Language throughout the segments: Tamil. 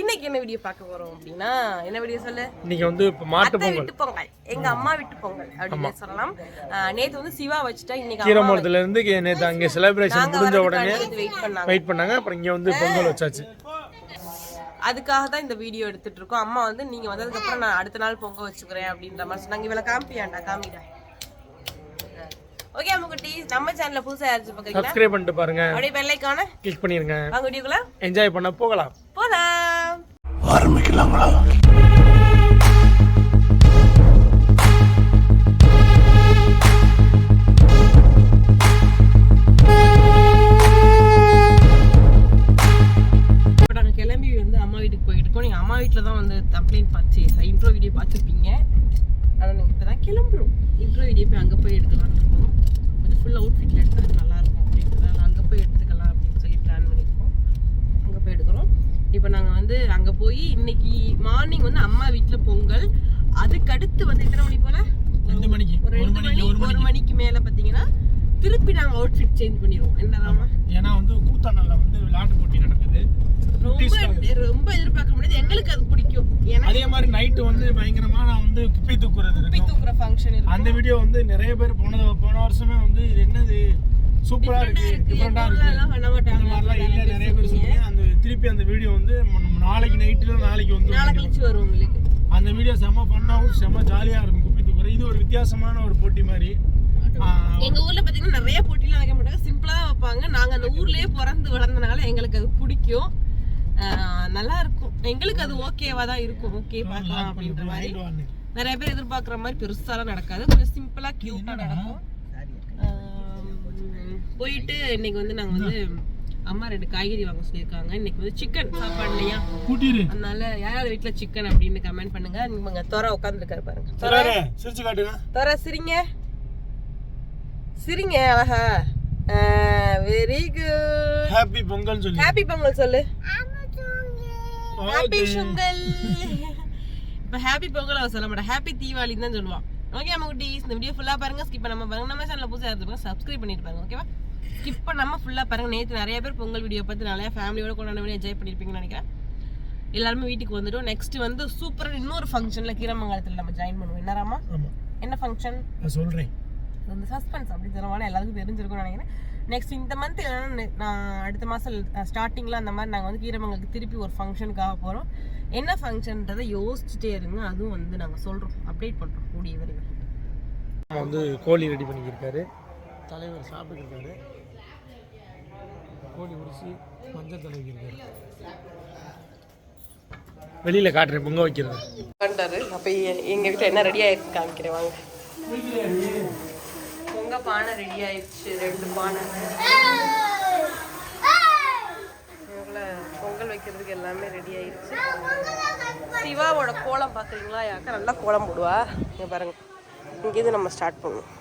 இன்னைக்கு என்ன வீடியோ பார்க்க போறோம் அப்படின்னா என்ன வீடியோ சொல்லு? இன்னைக்கு வந்து மாட்டு பொங்கல். விட்டு பொங்கல். எங்க அம்மா விட்டு பொங்கல் அப்படின்னு சொல்லலாம். நேத்து வந்து சிவா வச்சுட்டா இன்னைக்கு அம்மா கீரமூலத்துல இருந்து நேத்து அங்கே செலிப்ரேஷன் முடிஞ்ச உடனே வெயிட் பண்ணாங்க. வெயிட் பண்ணாங்க. அப்புறம் இங்க வந்து பொங்கல் வச்சாச்சு. அதுக்காக தான் இந்த வீடியோ எடுத்துட்டு இருக்கோம். அம்மா வந்து நீங்க வந்ததுக்கு அப்புறம் நான் அடுத்த நாள் பொங்க வச்சுக்கிறேன் அப்படின்ற மாதிரி சொன்னாங்க. இவளை காமிப்பியாண்டா? காமிடா. ஓகே அம்மா குட்டி நம்ம சேனல்ல புதுசா யாராச்சும் பாக்குறீங்களா சப்ஸ்கிரைப் பண்ணிட்டு பாருங்க. அப்படியே பெல்லைக்கான கிளிக் பண்ணிருங்க. வாங்க வீடியோக்குள்ள என்ஜாய் பண்ண போகலாம். போலாம். இப்போ இப்போ நாங்கள் வந்து அங்கே போய் இன்னைக்கு மார்னிங் வந்து அம்மா வீட்டில் பொங்கல். அதுக்கு அடுத்து வந்து எத்தனை மணி போல? ரெண்டு மணிக்கு. ஒரு ரெண்டு மணி ஒரு மணிக்கு. மேலே பார்த்தீங்கன்னா திருப்பி நாங்கள் அவுட்ஃபிட் சேஞ்ச் பண்ணிடுவோம். என்னதாம்மா ஏன்னா வந்து கூத்தாண்டல்ல வந்து விளையாட்டு போட்டி நடக்குது. ரொம்ப ரொம்ப எதிர்பார்க்க முடியாது. எங்களுக்கு அது பிடிக்கும். அதே மாதிரி நைட்டு வந்து பயங்கரமா நான் வந்து குப்பை தூக்குறது குப்பி தூக்குற ஃபங்க்ஷன் அந்த வீடியோ வந்து நிறைய பேர் போன போன வருஷமே வந்து இது என்னது? சூப்பரா இருக்கு. டிஃப்ரெண்டா இருக்கு. பண்ண மாட்டாங்க. இல்லை. நிறைய திருப்பி அந்த வீடியோ வந்து நம்ம நாளைக்கு நைட்டுல நாளைக்கு வந்து நாளை கழிச்சு வரும் உங்களுக்கு. அந்த வீடியோ செம்ம ஃபன்னாகவும் செம்ம ஜாலியாக இருக்கும். குப்பி தூக்குறது. இது ஒரு வித்தியாசமான ஒரு போட்டி மாதிரி. எங்க ஊர்ல பாத்தீங்கன்னா நிறைய போட்டிலாம் வைக்க மாட்டாங்க. சிம்பிளா வைப்பாங்க. நாங்க அந்த ஊர்லயே பிறந்து வளர்ந்தனால எங்களுக்கு அது பிடிக்கும். நல்லா இருக்கும். எங்களுக்கு அது ஓகேவா தான் இருக்கும். ஓகே பார்க்கலாம் அப்படின்ற மாதிரி. நிறைய பேர் எதிர்பார்க்குற மாதிரி பெருசாலாம் நடக்காது. கொஞ்சம் சிம்பிளா கியூட்டா நடக்கும். போயிட்டு இன்னைக்கு வந்து நாங்க வந்து அம்மா ரெண்டு காய்கறி வாங்க சொல்லியிருக்காங்க. இன்னைக்கு வந்து சிக்கன் சாப்பாடு இல்லையா? கூட்டிரு. அதனால யாராவது வீட்ல சிக்கன் அப்படின்னு கமெண்ட் பண்ணுங்க. நீங்க தொர உட்காந்துருக்காரு பாருங்க. சரி சிரிச்சு காட்டுங்க. சிரிங்க. சிரிங்க அழகா. வெரி குட் ஹாப்பி பொங்கல் சொல்லி. ஹாப்பி பொங்கல் சொல்லு. ஹாப்பி பொங்கல். இப்போ ஹாப்பி பொங்கல் அவ சொல்ல மாட்டா. ஹாப்பி தீபாவளின்னு தான் சொல்லுவான் ஓகே நம்ம குட்டீஸ் இந்த வீடியோ ஃபுல்லாக பாருங்க. ஸ்கிப் பண்ணாம பாருங்க. நம்ம சேனலில் புதுசாக இருந்துப்பாங்க சப்ஸ்கிரைப் பண்ணிட்டு பாருங்க. ஓகேவா ஸ்கிப் பண்ணாம ஃபுல்லாக பாருங்க. நேற்று நிறைய பேர் பொங்கல் வீடியோ பார்த்து நிறைய ஃபேமிலியோட கொண்டாட வேண்டிய என்ஜாய் பண்ணியிருப்பீங்கன்னு நினைக்கிறேன். எல்லாருமே வீட்டுக்கு வந்துட்டோம். நெக்ஸ்ட் வந்து சூப்பராக இன்னொரு ஃபங்க்ஷனில் கீரமங்கலத்தில் நம்ம ஜாயின் பண்ணுவோம். என்னராமா என்ன ஃபங்க்ஷன் நான் சொல்றேன். இது வந்து சஸ்பென்ஸ் அப்படி தருவான எல்லாருக்கும் தெரிஞ்சிருக்கும்னு நினைக்கிறேன். நெக்ஸ்ட் இந்த மந்த் இல்லைன்னா நான் அடுத்த மாதம் ஸ்டார்டிங்கில் அந்த மாதிரி நாங்கள் வந்து கீரமங்களுக்கு திருப்பி ஒரு ஃபங்க்ஷனுக்காக போகிறோம் என்ன ஃபங்க்ஷன்றதை யோசிச்சுட்டே இருங்க. அதுவும் வந்து நாங்கள் சொல்கிறோம் அப்டேட் பண்ணுறோம் கூடிய விரைவில். வந்து கோழி ரெடி பண்ணிக்கிருக்காரு. தலைவர் சாப்பிட்டுருக்காரு கோழி உரிசி மஞ்சள் தலைவிருக்காரு வெளியில் காட்டுறேன் பொங்க வைக்கிறது. பண்ணுறாரு அப்போ எங்கள் வீட்டில் என்ன ரெடி ஆயிருக்கு காமிக்கிறேன் வாங்க. பொங்க பானை ரெடி ஆயிடுச்சு ரெண்டு பானை. பொங்கல் வைக்கிறதுக்கு எல்லாமே ரெடி ஆயிடுச்சு. சிவாவோட கோலம் பார்க்குறீங்களா யாக்கா நல்லா கோலம் போடுவா. இங்கே பாருங்க. இங்கேருந்து நம்ம ஸ்டார்ட் பண்ணுவோம்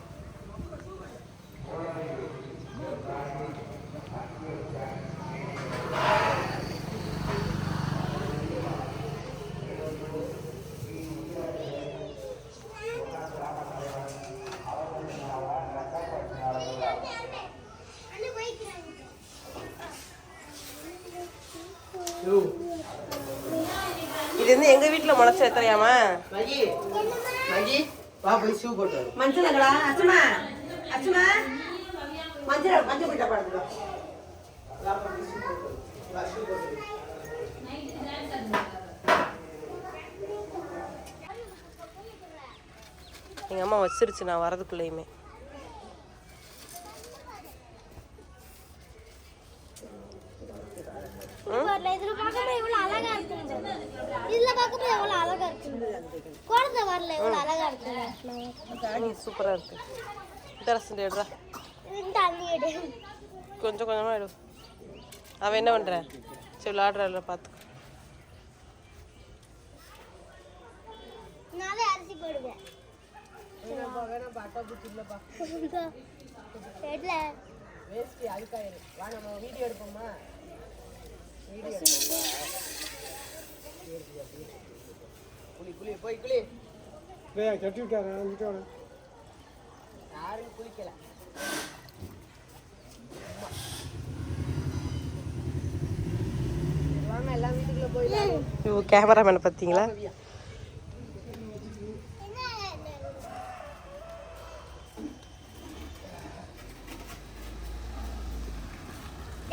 இது வந்து எங்க வீட்டுல முளைச்ச எத்தனையாமா தெரியாமா மஞ்சள் எங்கடா அச்சுமா அச்சுமா மஞ்சள் மஞ்சள் போயிட்டா பாடுங்க எங்க அம்மா வச்சிருச்சு நான் வரதுக்குள்ளேயுமே. இதுல பார்க்கும்போது எவ்வளவு அழகா இருக்குங்க. குழந்தை வரல எவ்வளவு அழகா இருக்குங்க. சூப்பரா இருக்கு. தரசு எடுறா. கொஞ்சம் கொஞ்சமா எடு. அவன் என்ன பண்ற? சரி விளாடுறாள் பார்த்து நானே அரிசி போடுவேன். இந்தா. எடுல. கட்டி விட்டாரு இவ கேமராமேனை பார்த்தீங்களா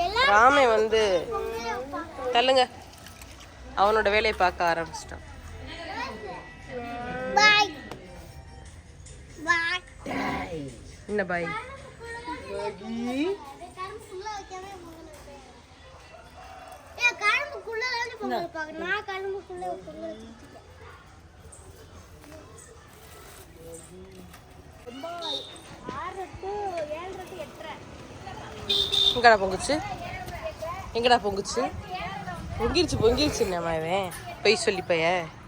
எல்லாம் ராமே வந்து தள்ளுங்க. அவனோட வேலையை பார்க்க ஆரம்பிச்சிட்டான். பாய். பாய். என்ன பாய்? எங்கடா பொங்குச்சு? எங்கடா பொங்குச்சு? பொங்கிருச்சு பொங்கிருச்சு நம்ம இவன். பொய் சொல்லி பைய. பொங்க போகுது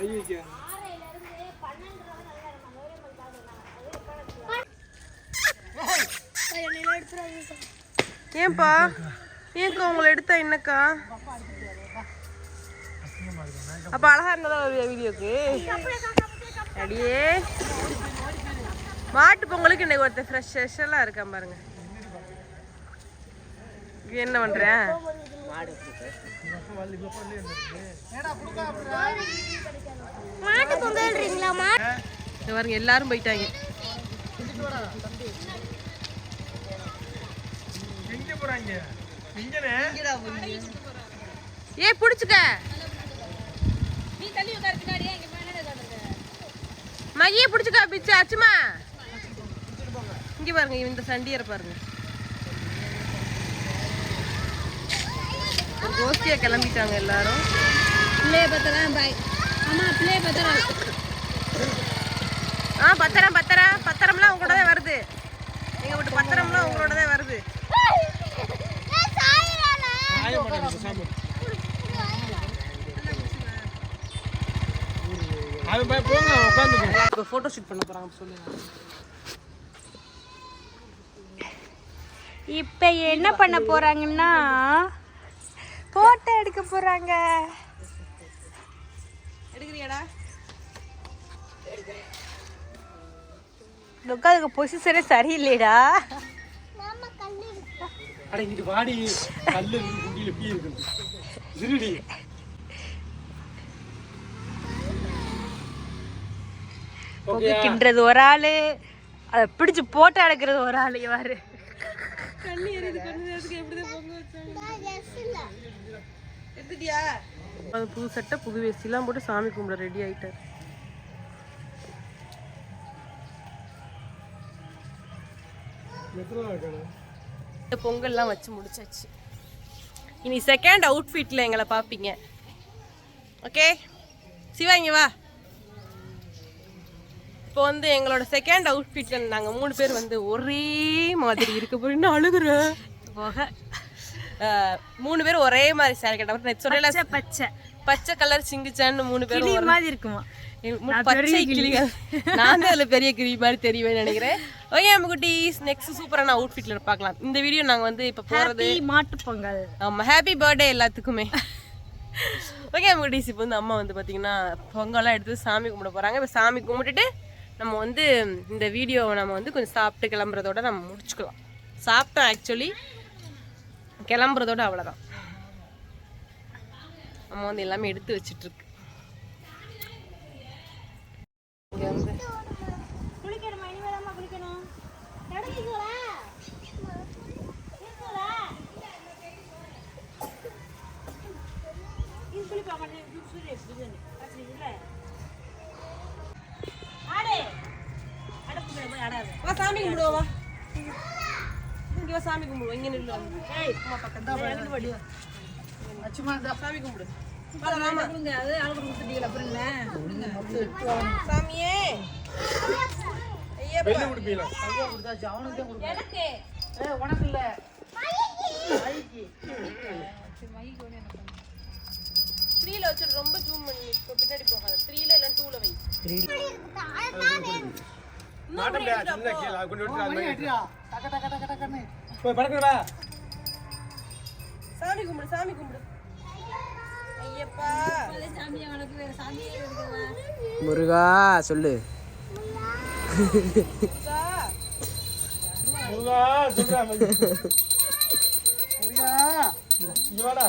ஐயோ ஏன்பா? ஏன்க்கா உங்களை எடுத்தா என்னக்கா? அப்ப அழகா இருந்ததா வீடியோக்கு? அடியே. மாட்டு பொங்கலுக்கு இன்னைக்கு ஒருத்தர் ஃப்ரெஷ் ஃப்ரெஷ்ஷெல்லாம் இருக்கான் பாருங்க. என்ன பண்றேன்? மாட்டு பொங்கல்ன்றீங்களா மா இங்க பாருங்க எல்லாரும் போயிட்டாங்க. எங்க போறாங்க? இங்கனே? ஏ புடிச்சுக்க. மகிய புடிச்சுக்க பிச்சு அச்சுமா. இங்க பாருங்க இந்த சண்டியரை பாருங்க. கோஷ்டியா கிளம்பிட்டாங்க எல்லாரும். ஆ பத்திரம் பத்திரம். பத்திரம்லாம் உங்களோட தான் வருது. எங்க வீட்டு பத்திரம்லாம் உங்களோட தான் வருது போய் இப்போ ஃபோட்டோ ஷூட் பண்ண போறாங்க சொல்லுங்க. இப்போ என்ன பண்ண போறாங்கன்னா போட்டோ எடுக்க போறாங்க. எடுக்கிறியாடா உட்காந்துக்க பொசிஷனே சரியில்லைடா. மாமா கல்லு அட இங்கிட்டு வாடி. கல்லு குண்டியில பீ இருக்குது? ஒரு ஆளு. அதை பிடிச்சு போட்டோ எடுக்கிறது ஒரு ஆளு இவாரு. எடுத்துட்டியா அது புது சட்டை புது வேஷ்டிலாம் போட்டு சாமி கும்பிட ரெடி இருக்கணும் இந்த பொங்கல்லாம் வச்சு முடிச்சாச்சு. இனி செகண்ட் அவுட்ஃபிட்டில் எங்களை பார்ப்பீங்க. ஓகே சிவா இங்க வா. இப்போ வந்து எங்களோட செகண்ட் அவுட்ஃபிட்டில் நாங்கள் மூணு பேர் வந்து ஒரே மாதிரி இருக்க போறீங்க அழுகுறேன். போக. மூணு பேரும் ஒரே மாதிரி சாரி கட்ட சொல்லல. பச்சை பச்சை. கலர் சிங்கிச்சான்னு மூணு பேரும் மாதிரி இருக்குமா? பச்சை கிளிகள் நான் தான் அதில் பெரிய கிளி மாதிரி தெரியுவேன்னு நினைக்கிறேன். ஓகே நம்ம குட்டீஸ் நெக்ஸ்ட் சூப்பரான அவுட்ஃபிட்டில் பார்க்கலாம். இந்த வீடியோ நாங்கள் வந்து இப்போ போகிறது ஹாப்பி மாட்டு பொங்கல். ஆமாம் ஹாப்பி பர்த்டே எல்லாத்துக்குமே. ஓகே நம்ம குட்டீஸ் இப்போ வந்து அம்மா வந்து பார்த்தீங்கன்னா பொங்கல்லாம் எடுத்து சாமி கும்பிட போகிறாங்க இப்போ சாமி கும்பிட்டுட்டு நம்ம வந்து இந்த வீடியோவை நம்ம வந்து கொஞ்சம் சாப்பிட்டு கிளம்புறதோட நம்ம முடிச்சுக்கலாம். சாப்பிட்டோம் ஆக்சுவலி கிளம்புறதோட அவ்வளோதான் அம்மா வந்து எல்லாமே எடுத்து வச்சிட்ருக்கு வந்து வா சாமி கும்பிடுவோம் வா சாமி கும்பிடுவோம் இங்க நில்லு ஏய் அம்மா பக்கத்துல சாமி கும்பிடு வாடா, மாமா. சாமியே ஐயப்பா. வெளில குடிப்பீங்களா த்ரீல வச்சுட்டு ரொம்ப ஜூம் பண்ணி பின்னாடி போகாத த்ரீல இல்லை டூல வை மாட்ட முடியாது சின்ன கீழே கொண்டு விட்டு அது மாதிரி போய் பறக்கடா சாமி கும்பிடு சாமி கும்பிடு. ஐயப்பா. முருகா சொல்லு. முருகா. சொல்றா முருகா இங்க வாடா.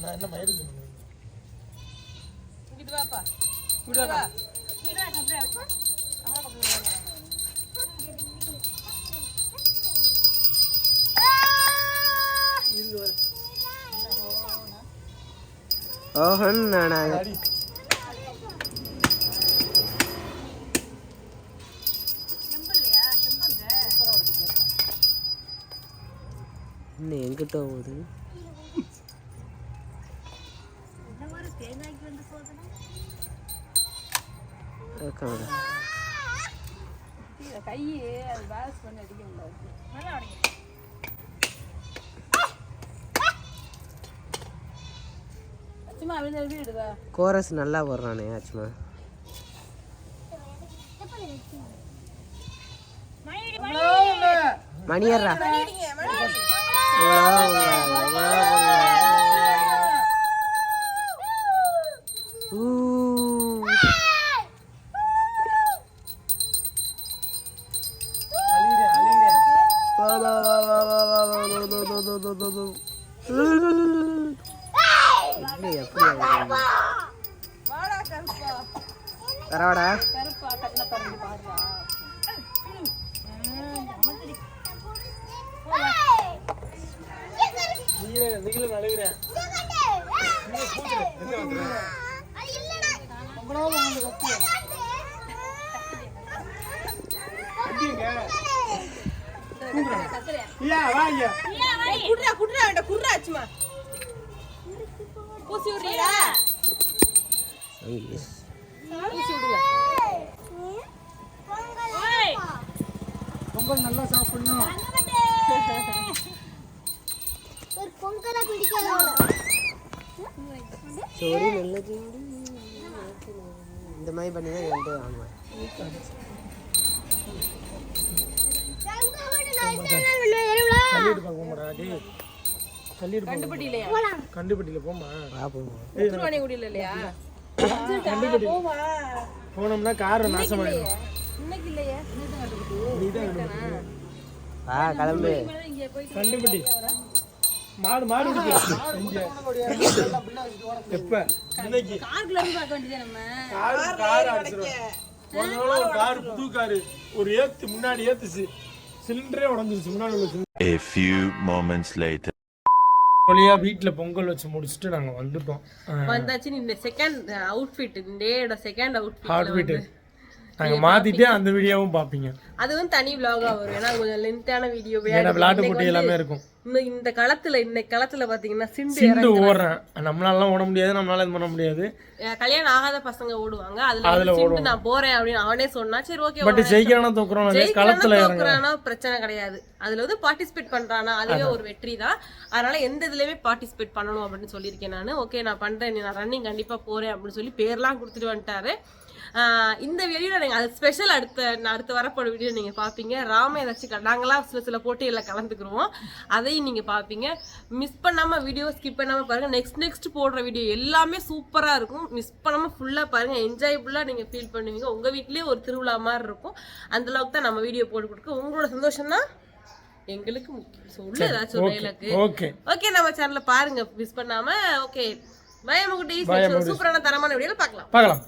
நான் என்ன மயிறு வாப்பா. ഓഹണ്ണാണ് എങ്കിട്ടോ പോകുന്നത് எடுவா கோரஸ் நல்லா போடுறானே ஆச்சுமா மணியர்ரா பரவாடா கருப்பா ஐயா வாங்க குடுறா குடுறா வேண்டாம் குடுறா சும்மா. பூசி விடுறீங்களா? பூசி விடுங்க. பொங்கல் நல்லா சாப்பிடணும். ஒரு பொங்கலை பிடிக்காத சோடி நல்லது இந்த மாதிரி பண்ணி தான் வந்து ஆமாம் கண்டுபிட்டில போமா போனோம்னா காரை நாசமாயிடும் கிளம்பு. கண்டுபிடி. மாடு மாடு எப்ப? கார் கார் அடிச்சிரும். ஒரு நாள் ஒரு கார் புது கார். ஒரு ஏத்து முன்னாடி ஏத்துச்சு. சிலிண்டரே உடஞ்சிருச்சு முன்னாடி உள்ள. A few moments later. வழியா வீட்டுல பொங்கல் வச்சு முடிச்சுட்டு நாங்க வந்துட்டோம் வந்தாச்சு இந்த செகண்ட் அவுட்ஃபிட் இந்த செகண்ட் ஹார்ட் அவுட்ஃபிட் பீட் நாங்க மாத்திட்டே அந்த வீடியோவும் பாப்பீங்க. அது வந்து தனி vlog-ஆ வரும். ஏன்னா கொஞ்சம் லென்த்தான வீடியோ விளையாட்டு போட்டி எல்லாமே இருக்கும். இன்னும் இந்த களத்துல இந்த களத்துல பாத்தீங்கன்னா சிண்டு ஓடுறேன். நம்மளாலாம் ஓட முடியாது நம்மளால இது பண்ண முடியாது. கல்யாணம் ஆகாத பசங்க ஓடுவாங்க. அதுல சிண்டு நான் போறேன் அப்படின்னு அவனே சொன்னா சரி ஓகே பட் ஜெயிக்கிறானா தோக்குறோம் களத்துல தோக்குறானா பிரச்சனை கிடையாது. அதுல வந்து பார்ட்டிசிபேட் பண்றானா? அதுவே ஒரு வெற்றி தான் அதனால எந்த இதுலயுமே பார்ட்டிசிபேட் பண்ணணும் அப்படின்னு சொல்லியிருக்கேன் நான். ஓகே நான் பண்றேன் நான் ரன்னிங் கண்டிப்பா போறேன் அப்படின்னு சொல்லி பேர்லாம் கொடுத்துட்டு வந்துட்டாரு. இந்த வீடியோ நீங்க அது ஸ்பெஷல் அடுத்த அடுத்து வரப்போற வீடியோ நீங்க பாப்பீங்க. ராம ஏதாச்சும் நாங்களாம் சில சில போட்டிகளில் கலந்துக்குருவோம். அதையும் நீங்க பாப்பீங்க. மிஸ் பண்ணாம வீடியோ ஸ்கிப் பண்ணாம பாருங்க. நெக்ஸ்ட் நெக்ஸ்ட் போடுற வீடியோ எல்லாமே சூப்பரா இருக்கும். மிஸ் பண்ணாம ஃபுல்லா பாருங்க. என்ஜாயபுல்லா நீங்க ஃபீல் பண்ணுவீங்க. உங்க வீட்லயே ஒரு திருவிழா மாதிரி இருக்கும். அந்த அளவுக்கு தான் நம்ம வீடியோ போட்டு கொடுக்க. உங்களோட சந்தோஷம் தான் எங்களுக்கு முக்கியம். சொல்லு ஏதாச்சும் ஒரு டைலாக்கு ஓகே ஓகே நம்ம சேனல்ல பாருங்க. மிஸ் பண்ணாம ஓகே பயமுகுட்டி சூப்பரான தரமான வீடியோல பார்க்கலாம் பார்க்கலாம்